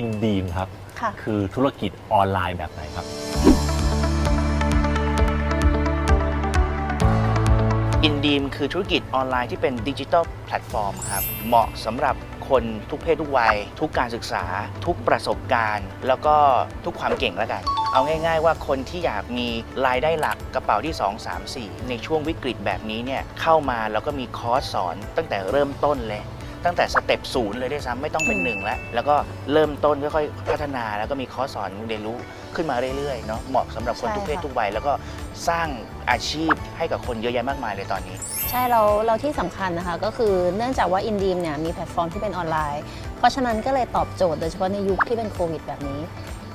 อินดีมครับ ค่ะ คือธุรกิจออนไลน์แบบไหนครับ อินดีมคือธุรกิจออนไลน์ที่เป็นดิจิทัลแพลตฟอร์มครับ เหมาะสำหรับคนทุกเพศทุกวัย ทุกการศึกษา ทุกประสบการณ์ แล้วก็ทุกความเก่งแล้วกัน เอาง่าย ๆ ว่าคนที่อยากมีรายได้หลักกระเป๋าที่ 2 3 4 ในช่วงวิกฤตแบบนี้เนี่ยเข้ามาแล้วก็มีคอร์สสอนตั้งแต่เริ่มต้นเลย ตั้งแต่สเต็ปศูนย์เลยด้วยซ้ำไม่ต้องเป็นหนึ่งแล้ว แล้วก็เริ่มต้นค่อยๆพัฒนาแล้วก็มีคอร์สสอนเรียนรู้ขึ้นมาเรื่อยๆเนาะเหมาะสำหรับคนใช่ทุกเพศค่ะทุกวัยแล้วก็ สร้างอาชีพให้กับคนเยอะแยะมากมายเลยตอนนี้ ใช่เราเราที่สำคัญนะคะก็คือเนื่องจากว่าอินดีมเนี่ยมีแพลตฟอร์มที่เป็นออนไลน์ เพราะฉะนั้นก็เลยตอบโจทย์โดยเฉพาะในยุคที่เป็นโควิดแบบนี้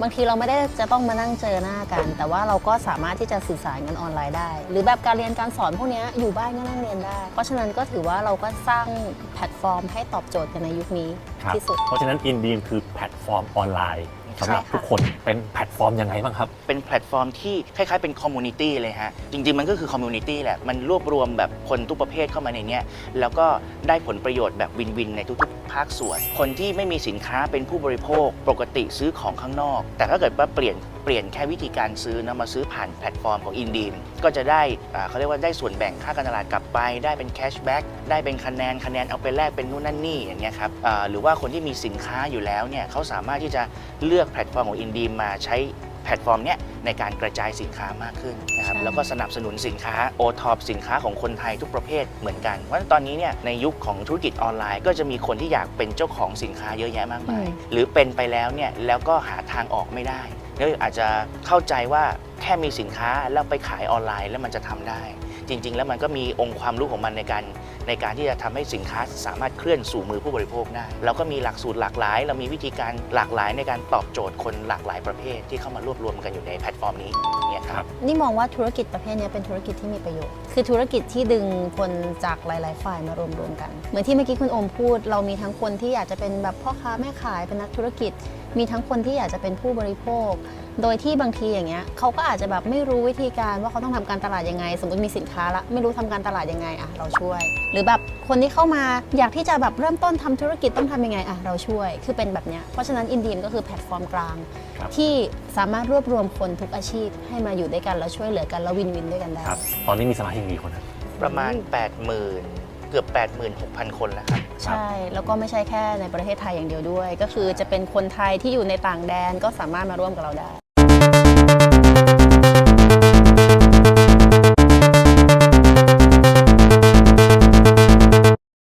บางทีเราไม่ได้จะต้องมานั่งเจอหน้ากัน แต่ว่าเราก็สามารถที่จะสื่อสารกันออนไลน์ได้ หรือแบบการเรียนการสอนพวกเนี้ยอยู่บ้านก็นั่งเรียนได้ เพราะฉะนั้นก็ถือว่าเราก็สร้างแพลตฟอร์มให้ตอบโจทย์กันในยุคนี้ครับ ที่สุด เพราะฉะนั้นอินดีมคือแพลตฟอร์มออนไลน์ สำหรับใช่ค่ะทุกคนเป็นแพลตฟอร์มยังไงบ้างครับ เป็นแพลตฟอร์มที่คล้ายๆเป็นคอมมูนิตี้เลยฮะ จริง ๆ มันก็คือคอมมูนิตี้แหละ มันรวบรวมแบบคนทุกประเภทเข้ามาในเนี้ยแล้วก็ได้ผลประโยชน์แบบวินวินในทุกๆ ภาคส่วน คนที่ไม่มีสินค้าเป็นผู้บริโภคปกติซื้อของข้างนอก แต่ถ้าเกิดว่าเปลี่ยนเปลี่ยนแค่วิธีการซื้อนะมาซื้อผ่านแพลตฟอร์มของอินดีมก็จะได้เขาเรียกว่าได้ส่วนแบ่งค่าการตลาดกลับไป ได้เป็นแคชแบ็กได้เป็นคะแนนคะแนนเอาไปแลกเป็นนู่นนั่นนี่อย่างเงี้ยครับหรือว่าคนที่มีสินค้าอยู่แล้วเนี่ยเขาสามารถที่จะเลือกแพลตฟอร์มของอินดีมมาใช้แพลตฟอร์มเนี้ยในการกระจายสินค้ามากขึ้นนะครับใช่แล้วก็สนับสนุนสินค้าโอท็อปสินค้าของคนไทยทุกประเภทเหมือนกันเพราะฉะนั้นตอนนี้เนี่ยในยุคของธุรกิจออนไลน์ ก็จะมีคนที่อยากเป็นเจ้าของสินค้าเยอะแยะมากมาย หรือเป็นไปแล้วเนี่ยแล้วก็หาทางออกไม่ได้หรืออาจจะเข้าใจว่าแค่มีสินค้าแล้วไปขายออนไลน์แล้วมันจะทำได้ จริง ๆ แล้วมันก็มีองค์ความรู้ของมันในการในการที่จะทำให้สินค้าสามารถเคลื่อนสู่มือผู้บริโภคได้ เราก็มีหลักสูตรหลากหลาย เรามีวิธีการหลากหลายในการตอบโจทย์คนหลากหลายประเภทที่เข้ามารวบรวมกันอยู่ในแพลตฟอร์มนี้เนี่ยครับ นี่มองว่าธุรกิจประเภทเนี้ยเป็นธุรกิจที่มีประโยชน์ คือธุรกิจที่ดึงคนจากหลาย ๆ ฝ่ายมารวมรวมๆกัน เหมือนที่เมื่อกี้คุณโอมพูด เรามีทั้งคนที่อยากจะเป็นแบบพ่อค้าแม่ขายเป็นนักธุรกิจ มีทั้งคนที่อยากจะเป็นผู้บริโภค โดยที่บางทีอย่างเงี้ยเขาก็อาจจะแบบไม่รู้วิธีการว่าเขาต้องทำการตลาดยังไง สมมติมีสินค้าละไม่รู้ทำการตลาดยังไงอะเราช่วย หรือแบบคนที่เข้ามาอยากที่จะแบบเริ่มต้นทำธุรกิจต้องทำยังไงอะเราช่วย คือเป็นแบบเนี้ยเพราะฉะนั้นอินดีมก็คือแพลตฟอร์มกลางครับที่สามารถรวบรวมคนทุกอาชีพให้มาอยู่ด้วยกันแล้วช่วยเหลือกันแล้ววินวินด้วยกันได้ ครับ ตอนนี้มีสมาชิกกี่คนครับ ประมาณ 80,000 เกือบ 86,000 คนแล้วครับ ใช่ แล้วก็ไม่ใช่แค่ในประเทศไทยอย่างเดียวด้วย ก็คือจะเป็นคนไทยที่อยู่ในต่างแดนก็สามารถมาร่วมกับเราได้